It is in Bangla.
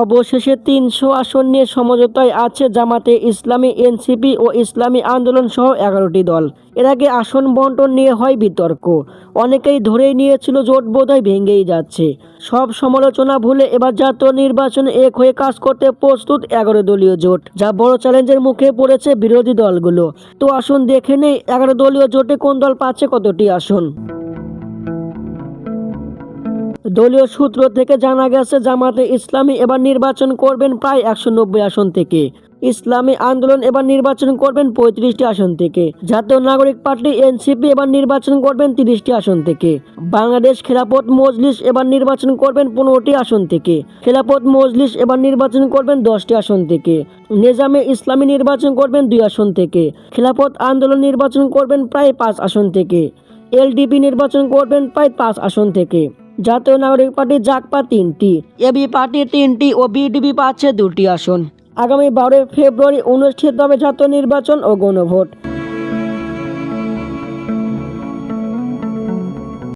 অবশেষে তিনশো আসন নিয়ে সমঝোতায় আছে জামাতে ইসলামী, এনসিপি ও ইসলামী আন্দোলন সহ এগারোটি দল। এর আগে আসন বন্টন নিয়ে হয় বিতর্ক। অনেকেই ধরেই নিয়েছিল জোট বোধহয় ভেঙেই যাচ্ছে। সব সমালোচনা ভুলে এবার জাতীয় নির্বাচনে এক হয়ে কাজ করতে প্রস্তুত এগারো দলীয় জোট, যা বড় চ্যালেঞ্জের মুখে পড়েছে বিরোধী দলগুলো। তো আসন দেখে নেই এগারো দলীয় জোটে কোন দল পাচ্ছে কতটি আসন। দলীয় সূত্র থেকে জানা গেছে, জামাতে ইসলামী এবার নির্বাচন করবেন প্রায় একশো নব্বই আসন থেকে। ইসলামী আন্দোলন এবার নির্বাচন করবেন পঁয়ত্রিশটি আসন থেকে। জাতীয় নাগরিক পার্টি এনসিপি এবার নির্বাচন করবেন তিরিশটি আসন থেকে। বাংলাদেশ খেলাপথ মজলিস এবার নির্বাচন করবেন পনেরোটি আসন থেকে। খেলাপথ মজলিস এবার নির্বাচন করবেন দশটি আসন থেকে। নিজামে ইসলামী নির্বাচন করবেন দুই আসন থেকে। খেলাপথ আন্দোলন নির্বাচন করবেন প্রায় পাঁচ আসন থেকে। এলডিপি নির্বাচন করবেন প্রায় পাঁচ আসন থেকে। জাতীয় নাগরিক পার্টি জাকপা তিনটি, এবি পার্টি তিনটি ও বিডিবি পাচ্ছে দুটি আসন। আগামী বারোই ফেব্রুয়ারি অনুষ্ঠিত হবে জাতীয় নির্বাচন ও গণভোট।